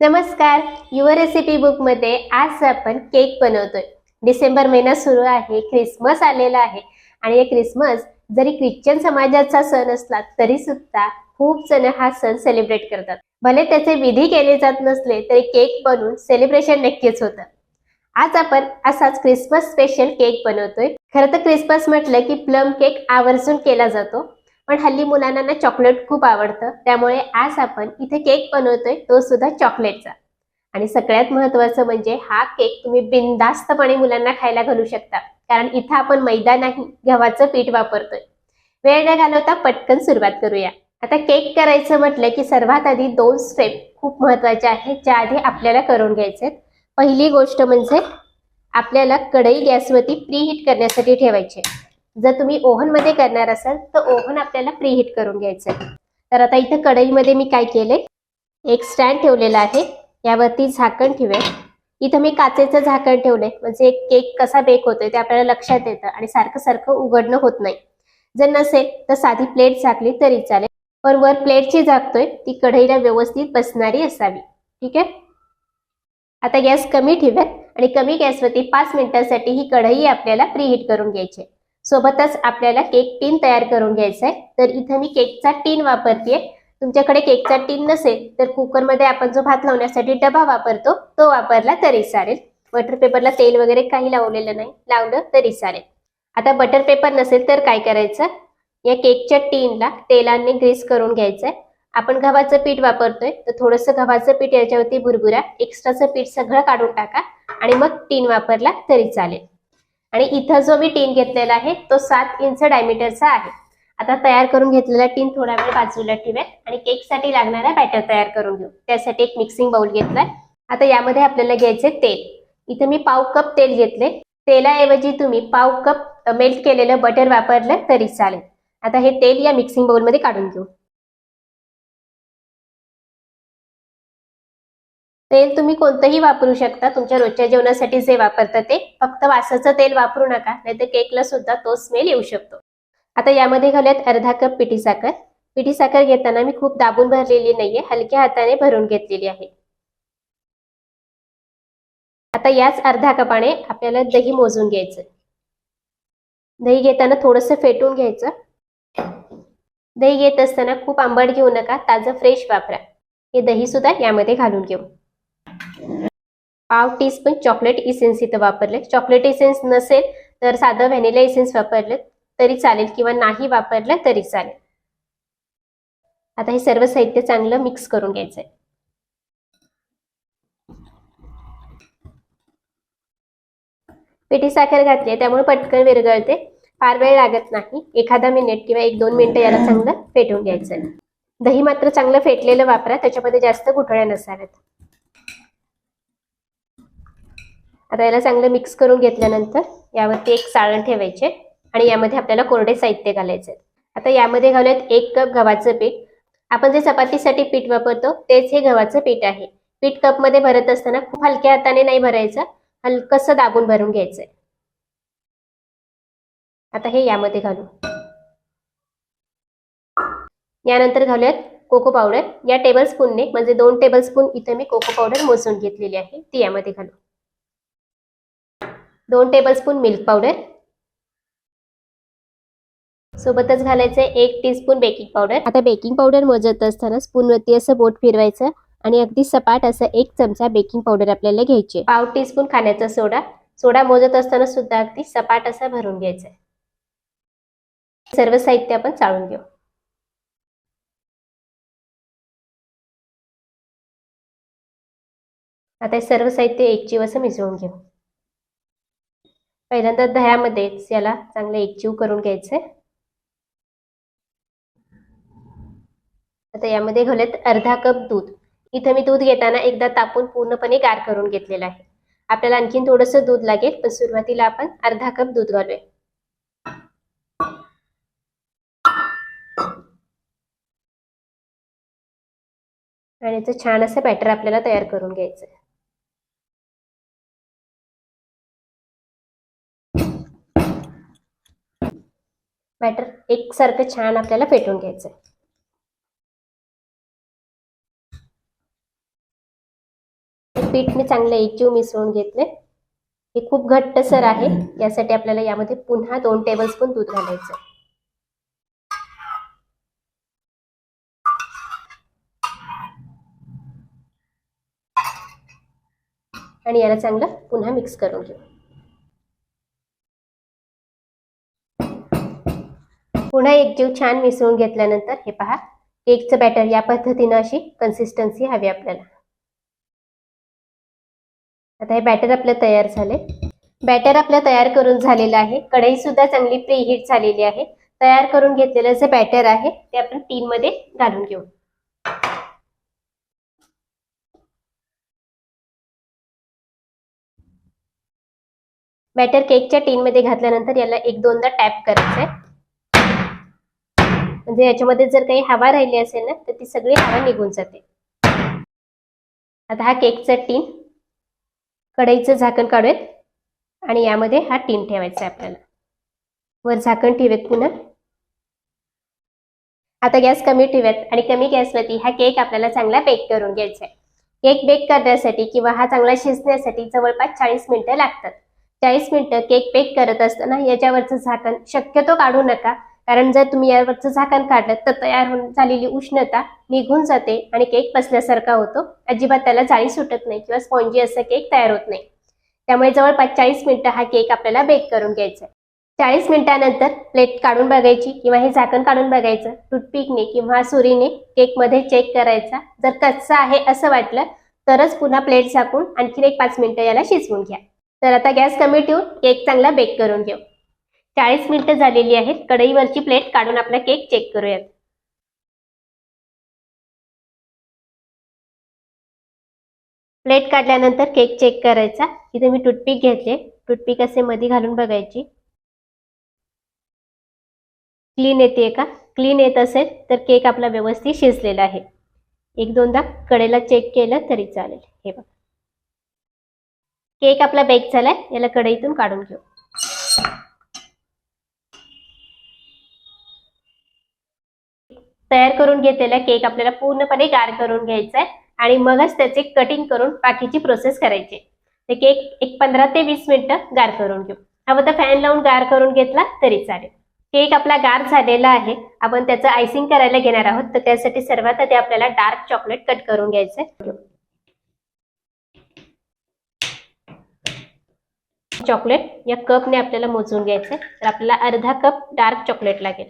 नमस्कार. Your recipe बुकमध्ये आज आपण केक बनवतोय. डिसेंबर महिना सुरू आहे क्रिसमस आलेला आहे आणि हे क्रिसमस जरी ख्रिश्चन समाजाचा सण असला तरी सुद्धा खूप जण हा सण सेलिब्रेट करतात. भले त्याचे विधी केले जात नसले तरी केक बनवून सेलिब्रेशन नक्कीच होतं. आज आपण असाच क्रिसमस स्पेशल केक बनवतोय. खरं तर क्रिसमस म्हटलं की प्लम केक आवर्जून केला जातो. पण हल्ली मुलांना ना चॉकलेट खूप आवडतं. त्यामुळे आज आपण इथे केक बनवतोय तो सुद्धा चॉकलेटचा आणि सगळ्यात महत्वाचं म्हणजे हा केक तुम्ही बिनधास्तपणे मुलांना खायला घालू शकता. कारण इथं आपण मैदा नाही गव्हाचं पीठ वापरतोय. वेळ न घालवता पटकन सुरुवात करूया. आता केक करायचं म्हटलं की सर्वात आधी दोन स्टेप खूप महत्त्वाच्या आहेत ज्या आधी आपल्याला करून घ्यायचे आहेत. पहिली गोष्ट म्हणजे आपल्याला कढई गॅसवरती प्रीहीट करण्यासाठी ठेवायची आहे. जर तुम्ही ओव्हनमध्ये करणार असाल तर ओव्हन आपल्याला प्रीहीट करून घ्यायचं आहे. तर आता इथं कढईमध्ये मी काय केले एक स्टँड ठेवलेला आहे. यावरती झाकण ठेवूया इथं मी काचेचं झाकण ठेवलंय. म्हणजे केक कसा बेक होतोय ते आपल्याला लक्षात येतं आणि सारखं सारखं उघडणं होत नाही. जर नसेल तर साधी प्लेट झाकली तरी चालेल. पण वर प्लेटची झाकतोय ती कढईला व्यवस्थित बसणारी असावी. ठीक आहे? आता गॅस कमी ठेवूयात आणि कमी गॅसवरती पाच मिनिटांसाठी ही कढई आपल्याला प्रीहीट करून घ्यायची आहे. सोबतच आपल्याला केक टीन तयार करून घ्यायचा आहे तर इथं मी केकचा टीन वापरतेय. तुमच्याकडे केकचा टीन नसेल तर कुकरमध्ये आपण जो भात लावण्यासाठी डबा वापरतो तो वापरला तरी चालेल. बटर पेपरला तेल वगैरे काही लावलेलं नाही लावलं तरी चालेल. आता बटर पेपर नसेल तर काय करायचं? या केकच्या टीनला तेलाने ग्रीस करून घ्यायचंय. आपण गव्हाचं पीठ वापरतोय तर थोडंसं गव्हाचं पीठ याच्यावरती भुरभुरा एक्स्ट्राचं पीठ सगळं काढून टाका आणि मग टीन वापरला तरी चालेल. आणि इथं जो मी टीन घेतलेला आहे तो सात इंच डायमीटरचा आहे. आता तयार करून घेतलेला टीन थोडा वेळ बाजूला ठेवेल आणि केकसाठी लागणारा बॅटर तयार करून घेऊ. त्यासाठी एक मिक्सिंग बाउल घेतलाय. आता यामध्ये आपल्याला घ्यायचे तेल. इथं मी पाव कप तेल घेतले तेलाऐवजी तुम्ही पाव कप मेल्ट केलेलं बटर वापरलं तरी चालेल. आता हे तेल या मिक्सिंग बाउलमध्ये काढून घेऊ. तेल तुम्ही कोणतंही वापरू शकता. तुमच्या रोजच्या जेवणासाठी जे वापरता ते. फक्त वासाचं तेल वापरू नका नाहीतर केकला सुद्धा तो स्मेल येऊ शकतो. आता यामध्ये घालूयात अर्धा कप पिठी साखर. पिठी साखर घेताना मी खूप दाबून भरलेली नाहीये हलक्या हाताने भरून घेतलेली आहे. आता याच अर्धा कपाने आपल्याला दही मोजून घ्यायचं. दही घेताना थोडस फेटून घ्यायचं. दही घेत असताना खूप आंबट घेऊ नका ताजं फ्रेश वापरा. हे दही सुद्धा यामध्ये घालून घेऊ. पाव टीस्पून चॉकलेट इसेन्स इथं वापरले. चॉकलेट इसेन्स नसेल तर साधं व्हॅनिला इसेन्स वापरले तरी चालेल किंवा नाही वापरलं तरी चालेल. आता हे सर्व साहित्य चांगलं मिक्स करून घ्यायचंय. पिठी साखर घातली त्यामुळे पटकन विरघळते. फार वेळ लागत नाही. एखादा मिनिट किंवा एक दोन मिनिटं याला चांगलं फेटून घ्यायचंय. दही मात्र चांगलं फेटलेलं वापरा त्याच्यामध्ये जास्त गुठळ्या नसाव्यात. आता याला चांगलं मिक्स करून घेतल्यानंतर यावरती एक साळण ठेवायचे आणि यामध्ये आपल्याला कोरडे साहित्य घालायचे आता यामध्ये घालूयात एक कप गव्हाचं पीठ. आपण जे चपातीसाठी पीठ वापरतो तेच हे गव्हाचं पीठ आहे. पीठ कपमध्ये भरत असताना खूप हलक्या हाताने नाही भरायचं हलकस दाबून भरून घ्यायचंय. आता हे यामध्ये घालू. यानंतर घालूयात कोको पावडर या टेबल स्पूनने म्हणजे दोन टेबल स्पून इथे मी कोको पावडर मोजून घेतलेली आहे ती यामध्ये घालू. दोन टेबल स्पून मिल्क पावडर सोबतच घालायचं एक टीस्पून बेकिंग पावडर आता बेकिंग पावडर मोजत असताना स्पूनवरती असं बोट फिरवायचं आणि अगदी सपाट असं एक चमचा बेकिंग पावडर आपल्याला घ्यायची. पाव टीस्पून खाण्याचा सोडा. सोडा मोजत असताना सुद्धा अगदी सपाट असा भरून घ्यायचा सर्व साहित्य आपण चाळून घेऊ. आता सर्व साहित्य एकजीव असं मिसळून घेऊ. पहिल्यांदा दह्यामध्येच याला चांगलं एकजीव करून घ्यायचंय आता यामध्ये घालत अर्धा कप दूध. इथं मी दूध घेताना एकदा तापून पूर्णपणे गार करून घेतलेलं आहे. आपल्याला आणखीन थोडंसं दूध लागेल पण सुरुवातीला आपण अर्धा कप दूध घालूया. आणि याचं छान असं बॅटर आपल्याला तयार करून घ्यायचं बॅटर एकसारखं छान आपल्याला फेटून घ्यायचं आहे पीठ मी चांगलं एकजीव मिसळून घेतले हे खूप घट्टसर आहे. यासाठी आपल्याला यामध्ये पुन्हा दोन टेबलस्पून दूध घालायचं आणि याला चांगलं पुन्हा मिक्स करून घेऊ. पुन्हा एक जीव छान मिसळून घेतल्यानंतर हे पहा केकचं बॅटर या पद्धतीनं अशी कन्सिस्टन्सी हवी आपल्याला. आता हे बॅटर आपलं तयार झाले बॅटर आपलं तयार करून झालेलं आहे. कढई सुद्धा चांगली प्रीहीट झालेली आहे. तयार करून घेतलेलं जे बॅटर आहे ते आपण टीन मध्ये घालून घेऊ. बॅटर केकच्या टीन मध्ये घातल्यानंतर याला एक दोनदा टॅप करायचं आहे म्हणजे याच्यामध्ये जर काही हवा राहिली असेल ना तर ती सगळी हवा निघून जाते. आता हा केकचा टीन कढईचं झाकण काढूयात. आणि यामध्ये हा टीन ठेवायचा आहे आपल्याला. वर झाकण ठेवूयात पुन्हा. आता गॅस कमी ठेवत आणि कमी गॅसवरती हा केक आपल्याला चांगला बेक करून घ्यायचा आहे. केक बेक करण्यासाठी किंवा हा चांगला शिजण्यासाठी जवळपास चाळीस मिनिटं लागतात. चाळीस मिनिटं केक बेक करत असताना याच्यावरचं झाकण शक्यतो काढू नका. कारण जर तुम्ही यावरचं झाकण काढलं तर तयार होऊन झालेली उष्णता निघून जाते आणि केक पसल्यासारखा होतो. अजिबात त्याला जाळी सुटत नाही किंवा स्पॉन्जी असं केक तयार होत नाही. त्यामुळे जवळपास चाळीस मिनिटं हा केक आपल्याला बेक करून घ्यायचा आहे. चाळीस मिनिटानंतर प्लेट काढून बघायची किंवा हे झाकण काढून बघायचं. टूथपिकने किंवा सुरीने केकमध्ये चेक करायचा. जर कच्चा आहे असं वाटलं तरच पुन्हा प्लेट झाकून आणखी एक पाच मिनिटं याला शिजवून घ्या. तर आता गॅस कमी ठेवून केक चांगला बेक करून घेऊ. चाळीस मिनिटं झालेली आहेत. कढईवरची प्लेट काढून आपला केक चेक करूयात. प्लेट काढल्यानंतर केक चेक करायचा. इथे मी टूथपिक घेतले. टूथपिक असे मध्ये घालून बघायची. क्लीन येते का? क्लीन येत असेल तर केक आपला व्यवस्थित शिजलेला आहे. एक दोनदा कडेला चेक केलं तरी चालेल. हे बघा. केक आपला बेक झालाय. याला कढईतून काढून घेऊ. तयार करून घेतलेला केक आपल्याला पूर्णपणे गार करून घ्यायचा आहे आणि मगच त्याचे कटिंग करून बाकीची प्रोसेस करायची. ते केक एक पंधरा ते वीस मिनिटं गार करून घेऊ. हवं तर फॅन लावून गार करून घेतला तरी चालेल. केक आपला गार झालेला आहे. आपण त्याचं आयसिंग करायला घेणार आहोत. तर त्यासाठी सर्वात आधी आपल्याला डार्क चॉकलेट कट करून घ्यायचंय. चॉकलेट या कपने आपल्याला मोजून घ्यायचंय. तर आपल्याला अर्धा कप डार्क चॉकलेट लागेल.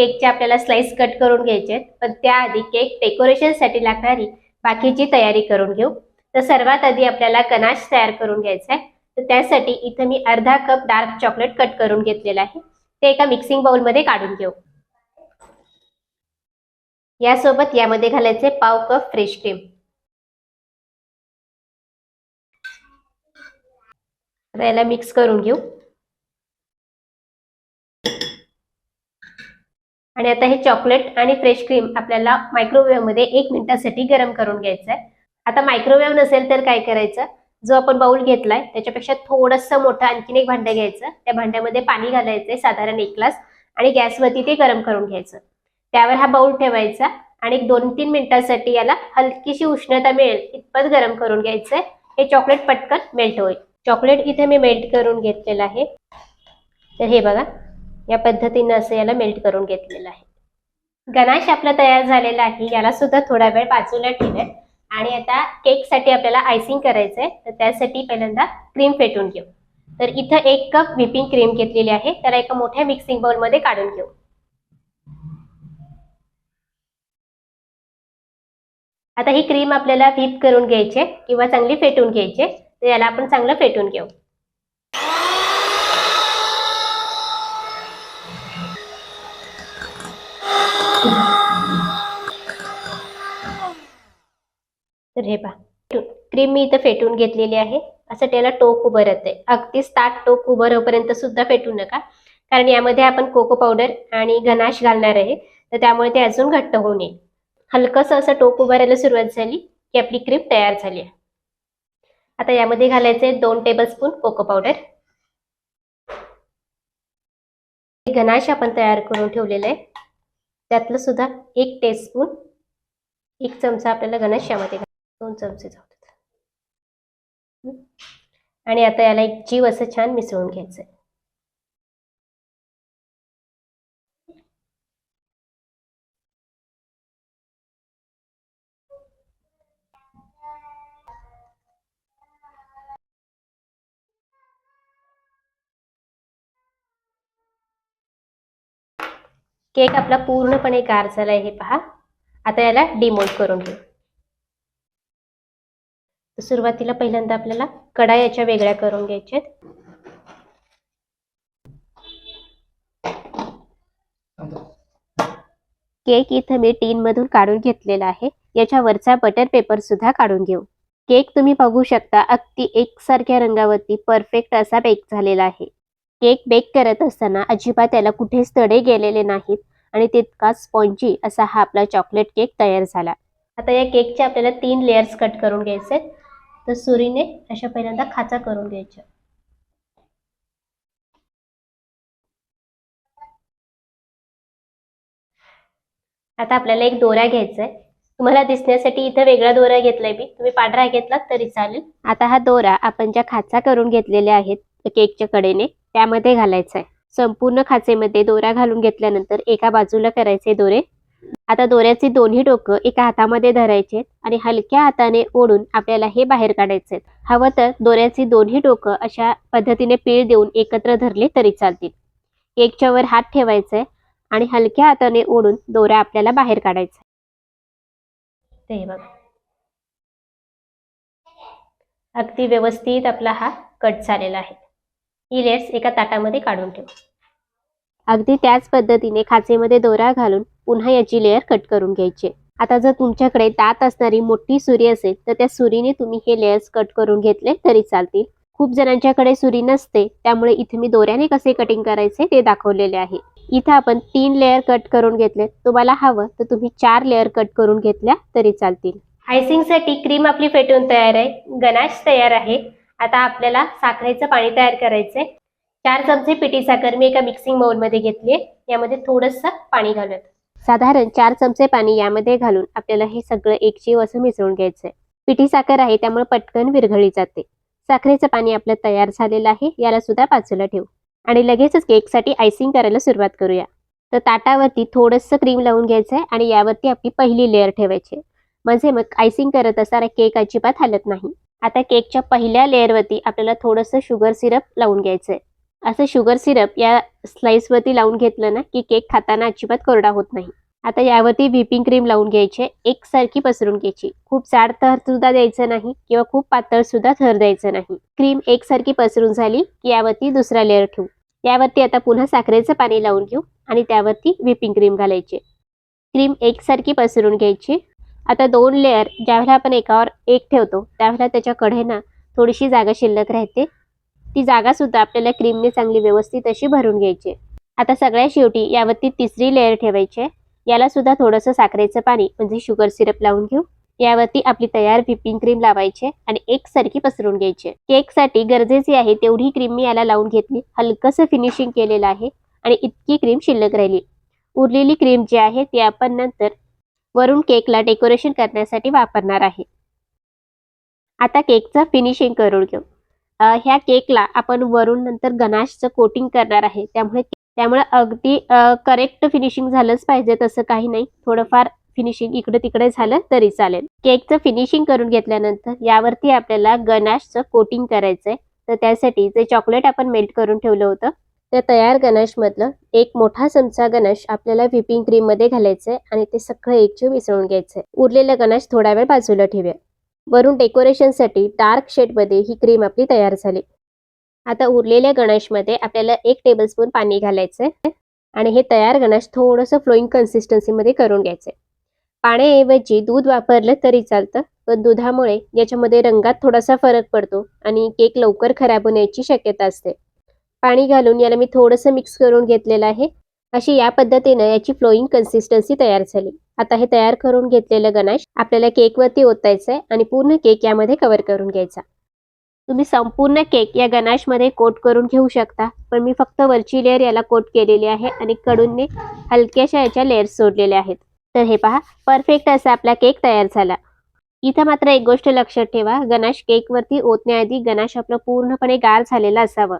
केकचे आपल्याला स्लाइस कट करून घ्यायचे आहेत. पण त्याआधी केक डेकोरेशनसाठी लागणारी बाकीची तयारी करून घेऊ. तर सर्वात आधी आपल्याला कनाश तयार करून घ्यायचा आहे. तर त्यासाठी इथं मी अर्धा कप डार्क चॉकलेट कट करून घेतलेलं आहे. ते एका मिक्सिंग बाउलमध्ये काढून घेऊ. यासोबत यामध्ये घालायचे पाव कप फ्रेश क्रीम याला मिक्स करून घेऊ. आणि आता हे चॉकलेट आणि फ्रेश क्रीम आपल्याला मायक्रोवेव्हमध्ये एक मिनिटासाठी गरम करून घ्यायचं आहे आता मायक्रोवेव्ह नसेल तर काय करायचं? जो आपण बाउल घेतलाय त्याच्यापेक्षा थोडस मोठं आणखीन एक भांडं घ्यायचं. त्या भांड्यामध्ये पाणी घालायचंय साधारण एक ग्लास आणि गॅसवरती ते गरम करून घ्यायचं. त्यावर हा बाउल ठेवायचा आणि दोन तीन मिनिटांसाठी याला हलकीशी उष्णता मिळेल इतपत गरम करून घ्यायचंय. हे चॉकलेट पटकन मेल्ट होईल. चॉकलेट इथे मी मेल्ट करून घेतलेलं आहे. तर हे बघा. या पद्धतीनं असं याला मेल्ट करून घेतलेलं आहे. गनाश आपला तयार झालेला आहे. याला सुद्धा थोडा वेळ बाजूला ठेवेल आणि आता केकसाठी आपल्याला आयसिंग करायचंय. तर त्यासाठी पहिल्यांदा क्रीम फेटून घेऊ. तर इथं एक कप व्हिपिंग क्रीम घेतलेली आहे. त्याला एका मोठ्या मिक्सिंग बाउलमध्ये काढून घेऊ. आता ही क्रीम आपल्याला व्हीप करून घ्यायची किंवा चांगली फेटून घ्यायची तर याला आपण चांगलं फेटून घेऊ. तर हे पहा. क्रीम मी इथं फेटून घेतलेली आहे. असं त्याला टोक उभं राहते अगदीच ताट टोक उभं सुद्धा फेटू नका. कारण यामध्ये आपण कोको पावडर आणि घनाश घालणार आहे. तर त्यामुळे ते अजून घट्ट होऊ नये हलकंसं असं टोक उभारायला सुरुवात झाली की आपली क्रीम तयार झाली आहे. आता यामध्ये घालायचे दोन टेबलस्पून कोको पावडर गनाश आपण तयार करून ठेवलेलं आहे. त्यातलं सुद्धा एक टेस्पून एक चमचा आपल्याला गणेशामध्ये दोन चमचे जाऊ आणि आता याला एक जीव असं छान मिसळून घ्यायचं आहे केक आपला पूर्णपणे गार झालाय हे पहा. आता याला डिमोल्ड करून घेऊ. सुरुवातीला पहिल्यांदा आपल्याला कडा याच्या वेगळ्या करून घ्यायच्या केक इथं मी टीन मधून काढून घेतलेला आहे. याच्या वरचा बटर पेपर सुद्धा काढून घेऊ. केक तुम्ही बघू शकता अगदी एकसारख्या रंगावरती परफेक्ट असा बेक झालेला आहे. केक बेक करत असताना अजिबात त्याला कुठेच तडे गेलेले नाहीत आणि तितका स्पॉन्जी असा हा आपला चॉकलेट केक तयार झाला. आता या केकचे आपल्याला तीन लेयर्स कट करून घ्यायचे तर सुरीने अशा पहिल्यांदा खाचा करून घ्यायच्या. आता आपल्याला एक दोरा घ्यायचा आहे. तुम्हाला दिसण्यासाठी इथं वेगळा दोरा घेतलाय मी. तुम्ही पांढरा घेतला तरी चालेल. आता हा दोरा आपण ज्या खाचा करून घेतलेल्या आहेत केकच्या कडेने त्यामध्ये घालायचं आहे संपूर्ण खाचेमध्ये दोरा घालून घेतल्यानंतर एका बाजूला करायचे दोरे. आता दोऱ्याचे दोन्ही डोकं एका हातामध्ये धरायचे आणि हलक्या हाताने ओढून आपल्याला हे बाहेर काढायचे हवं तर दोऱ्याची दोन्ही डोकं अशा पद्धतीने पीळ देऊन एकत्र धरले तरी चालतील. केकच्या वर हात ठेवायचे आणि हलक्या हाताने ओढून दोरा आपल्याला बाहेर काढायचा ते बघ. अगदी व्यवस्थित आपला हा कट झालेला आहे. ही लेयर्स एका ताटामध्ये काढून ठेव. अगदी त्याच पद्धतीने खाचेमध्ये दोरा घालून पुन्हा याची लेअर कट करून घ्यायची. आता जर तुमच्याकडे दात असणारी मोठी सुरी असेल तर त्या सुरीने तुम्ही हे लेयर्स कट करून घेतले तरी चालतील. खूप जणांच्याकडे सुरी नसते त्यामुळे इथे मी दोऱ्याने कसे कटिंग करायचे ते दाखवलेले आहे. इथं आपण तीन लेअर कट करून घेतले. तुम्हाला हवं तर तुम्ही चार लेअर कट करून घेतल्या तरी चालतील. आयसिंगसाठी क्रीम आपली फेटून तयार आहे. गनाश तयार आहे. आता आपल्याला साखरेचं पाणी तयार करायचंय. चार चमचे पिठी साखर मी एका मिक्सिंगमध्ये घेतली यामध्ये थोडंसं पाणी घालूयात. साधारण चार चमचे पाणी यामध्ये घालून आपल्याला हे सगळं एकजीव असं मिसळून घ्यायचंय. पिठी साखर आहे त्यामुळे पटकन विरघळली जाते. साखरेचं पाणी आपलं तयार झालेलं आहे याला सुद्धा बाजूला ठेवू. आणि लगेचच केकसाठी आयसिंग करायला सुरुवात करूया. तर ताटावरती थोडंसं क्रीम लावून घ्यायचंय आणि यावरती आपली पहिली लेअर ठेवायची म्हणजे मग आयसिंग करत असताना केक अजिबात हलत नाही. आता केकच्या पहिल्या लेअरवरती आपल्याला थोडंसं शुगर सिरप लावून घ्यायचं आहे असं शुगर सिरप या स्लाईसवरती लावून घेतलं ना की केक खाताना अजिबात कोरडा होत नाही. आता यावरती व्हिपिंग क्रीम लावून घ्यायची एकसारखी पसरून घ्यायची. खूप जाड थर सुद्धा द्यायचं नाही किंवा खूप पातळ सुद्धा थर द्यायचं नाही. क्रीम एकसारखी पसरून झाली की यावरती दुसरा लेअर ठेवू. यावरती आता पुन्हा साखरेचं पाणी लावून घेऊ आणि त्यावरती व्हिपिंग क्रीम घालायची. क्रीम एकसारखी पसरून घ्यायची. आता दोन लेअर ज्यावेळेला आपण एकावर एक ठेवतो त्यावेळेला त्याच्या कडेनं थोडीशी जागा शिल्लक राहते. ती जागा सुद्धा आपल्याला क्रीमने चांगली व्यवस्थित अशी भरून घ्यायची. आता सगळ्या शेवटी यावरती तिसरी लेअर ठेवायची याला सुद्धा थोडंसं साखरेचं पाणी म्हणजे शुगर सिरप लावून घेऊ. यावरती आपली तयार व्हिपिंग क्रीम लावायची आणि एकसारखी पसरून घ्यायची केकसाठी गरजेची आहे तेवढी क्रीम मी याला लावून घेतली. हलकंसं फिनिशिंग केलेलं आहे आणि इतकी क्रीम शिल्लक राहिली. उरलेली क्रीम जी आहे ती आपण नंतर वरून केकला डेकोरेशन करण्यासाठी वापरणार आहे. आता केकचं फिनिशिंग करून घेऊ. ह्या केकला आपण वरून नंतर गनाशचं कोटिंग करणार आहे. त्यामुळे त्यामुळे अगदी करेक्ट फिनिशिंग झालंच पाहिजे. तसं काही नाही. थोडंफार फिनिशिंग इकडे तिकडे झालं तरी चालेल. केकचं फिनिशिंग करून घेतल्यानंतर यावरती आपल्याला गनाशचं कोटिंग करायचंय. तर त्यासाठी जे चॉकलेट आपण मेल्ट करून ठेवलं होतं त्या तयार गणेशमधलं एक मोठा चमचा गणेश आपल्याला व्हिपिंग क्रीममध्ये घालायचंय आणि ते सगळं एकजीव मिसळून घ्यायचंय. उरलेलं गणेश थोडा वेळ बाजूला ठेवूया. वरून डेकोरेशनसाठी डार्क शेडमध्ये ही क्रीम आपली तयार झाली. आता उरलेल्या गणेशमध्ये आपल्याला एक टेबलस्पून पाणी घालायचंय आणि हे तयार गणेश थोडंसं फ्लोईंग कन्सिस्टन्सीमध्ये करून घ्यायचं पाण्याऐवजी दूध वापरलं तरी चालतं पण दुधामुळे याच्यामध्ये रंगात थोडासा फरक पडतो आणि केक लवकर खराब होण्याची शक्यता असते. पाणी घालून याला मी थोडंसं मिक्स करून घेतलेलं आहे. अशी या पद्धतीनं याची फ्लोईंग कन्सिस्टन्सी तयार झाली. आता हे तयार करून घेतलेलं गणाश आपल्याला केकवरती ओतायचं आहे आणि पूर्ण केक यामध्ये कव्हर करून घ्यायचा. तुम्ही संपूर्ण केक या गणाशमध्ये कोट करून घेऊ शकता. पण मी फक्त वरची लेअर याला कोट केलेली आहे आणि कडूनने हलक्याशा याच्या लेअर्स सोडलेल्या आहेत. तर हे पहा परफेक्ट असा आपला केक तयार झाला. इथं मात्र एक गोष्ट लक्षात ठेवा गणाश केक वरती ओतण्याआधी गणाश आपलं पूर्णपणे गार झालेला असावं.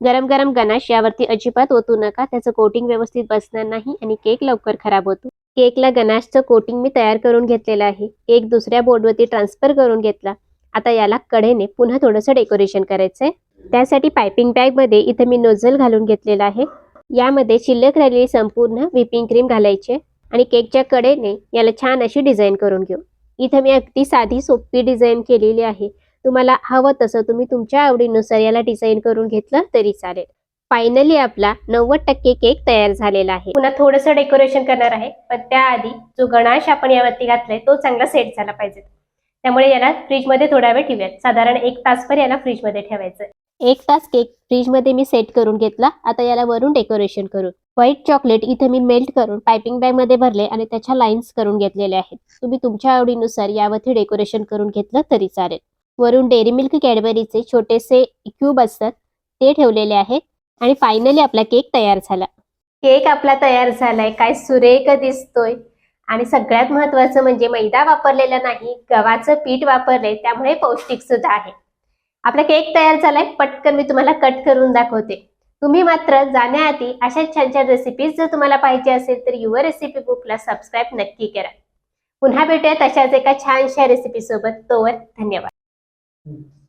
गरम गरम गणाश यावरती अजिबात ओतू नका. त्याचं कोटिंग व्यवस्थित बसणार नाही आणि केक लवकर खराब होतो. केकला गणाशचं कोटिंग मी तयार करून घेतलेलं आहे. केक दुसऱ्या बोर्डवरती ट्रान्सफर करून घेतला. आता याला कडेने पुन्हा थोडंसं डेकोरेशन करायचंय. त्यासाठी पायपिंग बॅगमध्ये इथं मी नोझल घालून घेतलेला आहे. यामध्ये शिल्लक राहिलेली संपूर्ण व्हिपिंग क्रीम घालायची आणि केकच्या कडेने याला छान अशी डिझाईन करून घेऊ. इथं मी अगदी साधी सोपी डिझाईन केलेली आहे. तुम्हाला हवं तसं तुम्ही तुमच्या आवडीनुसार याला डिझाईन करून घेतलं तरी चालेल. फायनली आपला नव्वद टक्के केक तयार झालेला आहे. पुन्हा थोडंसं डेकोरेशन करणार आहे पण त्याआधी जो गणाश आपण यावरती घातलाय तो चांगला सेट झाला पाहिजे. त्यामुळे याला फ्रीजमध्ये थोडा वेळ ठेवूयात. साधारण एक तासभर याला फ्रीजमध्ये ठेवायचं. एक तास केक फ्रीजमध्ये मी सेट करून घेतला. आता याला वरून डेकोरेशन करू व्हाईट चॉकलेट इथे मी मेल्ट करून पायपिंग बॅगमध्ये भरले आणि त्याच्या लाईन्स करून घेतलेल्या आहेत. तुम्ही तुमच्या आवडीनुसार यावरती डेकोरेशन करून घेतलं तरी चालेल. वरून डेअरी मिल्क कॅडबरीचे छोटेसे क्यूब असतात ते ठेवलेले आहेत आणि फायनली आपला केक तयार झाला. केक आपला तयार झालाय. काय सुरेख दिसतोय. आणि सगळ्यात महत्वाचं म्हणजे मैदा वापरलेला नाही गव्हाचं पीठ वापरले त्यामुळे पौष्टिक सुद्धा आहे. आपला केक तयार झालाय. पटकन मी तुम्हाला कट करून दाखवते. तुम्ही मात्र जाण्याआधी अशा छान छान रेसिपीज जर तुम्हाला पाहिजे असेल तर युअर रेसिपी बुकला सबस्क्राईब नक्की करा. पुन्हा भेटूयात अशाच एका छानशा रेसिपी सोबत. तोवर धन्यवाद. Mm.